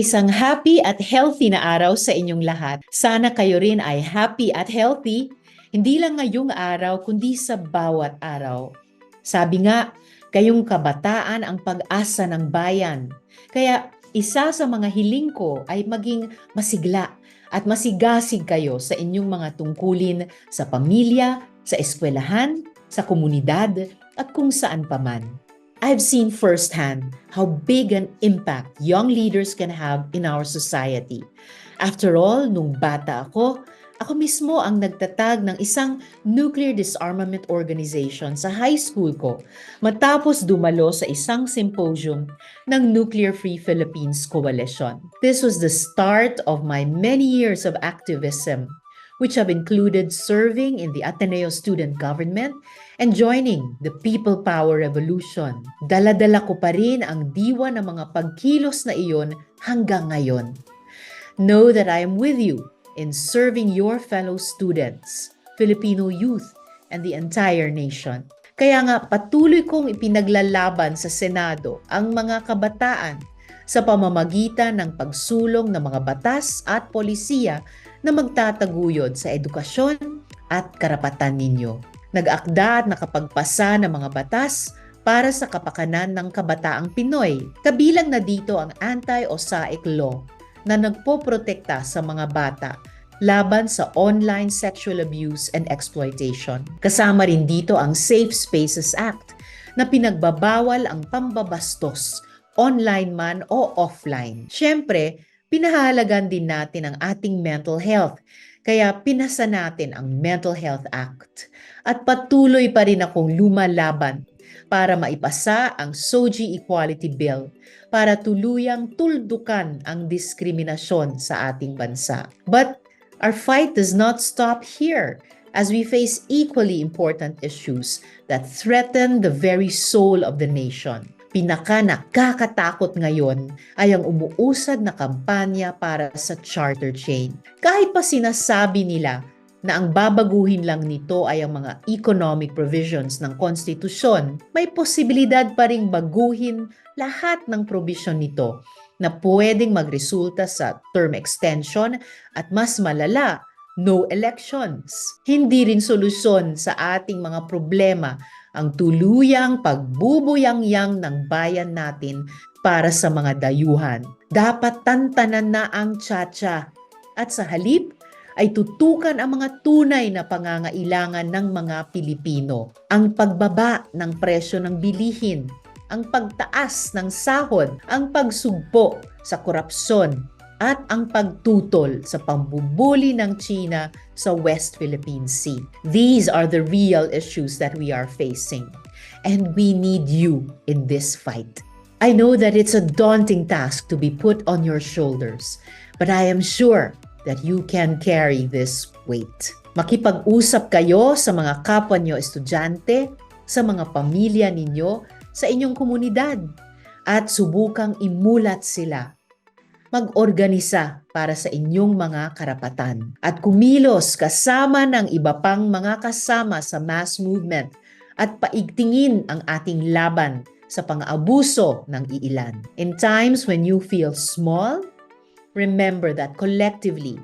Isang happy at healthy na araw sa inyong lahat. Sana kayo rin ay happy at healthy, hindi lang ngayong araw kundi sa bawat araw. Sabi nga, kayong kabataan ang pag-asa ng bayan. Kaya isa sa mga hiling ko ay maging masigla at masigasig kayo sa inyong mga tungkulin sa pamilya, sa eskwelahan, sa komunidad at kung saan paman. I've seen firsthand how big an impact young leaders can have in our society. After all, nung bata ako, ako mismo ang nagtatag ng isang nuclear disarmament organization sa high school ko matapos dumalo sa isang symposium ng Nuclear Free Philippines Coalition. This was the start of my many years of activism which have included serving in the Ateneo Student Government and joining the People Power Revolution. Daladala ko pa rin ang diwa ng mga pagkilos na iyon hanggang ngayon. Know that I am with you in serving your fellow students, Filipino youth, and the entire nation. Kaya nga patuloy kong ipinaglalaban sa Senado ang mga kabataan sa pamamagitan ng pagsulong ng mga batas at polisiya na magtataguyod sa edukasyon at karapatan ninyo. Nag-akda at nakapagpasa ng mga batas para sa kapakanan ng kabataang Pinoy. Kabilang na dito ang Anti-Osaic Law na nagpoprotekta sa mga bata laban sa online sexual abuse and exploitation. Kasama rin dito ang Safe Spaces Act na pinagbabawal ang pambabastos online man o offline. Siyempre, pinahalagan din natin ang ating mental health. Kaya pinasa natin ang Mental Health Act. At patuloy pa rin akong lumalaban para maipasa ang SOGI Equality Bill para tuluyang tuldukan ang diskriminasyon sa ating bansa. But our fight does not stop here as we face equally important issues that threaten the very soul of the nation pinaka nakakatakot ngayon ay ang umuusad na kampanya para sa charter chain. Kahit pa sinasabi nila na ang babaguhin lang nito ay ang mga economic provisions ng konstitusyon, may posibilidad pa ring baguhin lahat ng provision nito na pwedeng magresulta sa term extension at mas malala, no elections. Hindi rin solusyon sa ating mga problema ang tuluyang pagbubuyang-yang ng bayan natin para sa mga dayuhan. Dapat tantanan na ang tsa at sa halip ay tutukan ang mga tunay na pangangailangan ng mga Pilipino. Ang pagbaba ng presyo ng bilihin, ang pagtaas ng sahod, ang pagsugpo sa korupsyon, at ang pagtutol sa pambubuli ng China sa West Philippine Sea. These are the real issues that we are facing. And we need you in this fight. I know that it's a daunting task to be put on your shoulders, but I am sure that you can carry this weight. Makipag-usap kayo sa mga kapwa nyo estudyante, sa mga pamilya ninyo, sa inyong komunidad, at subukang imulat sila mag-organisa para sa inyong mga karapatan at kumilos kasama ng iba pang mga kasama sa mass movement at paigtingin ang ating laban sa pang-abuso ng iilan. In times when you feel small, remember that collectively,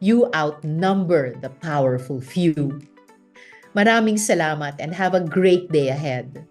you outnumber the powerful few. Maraming salamat and have a great day ahead.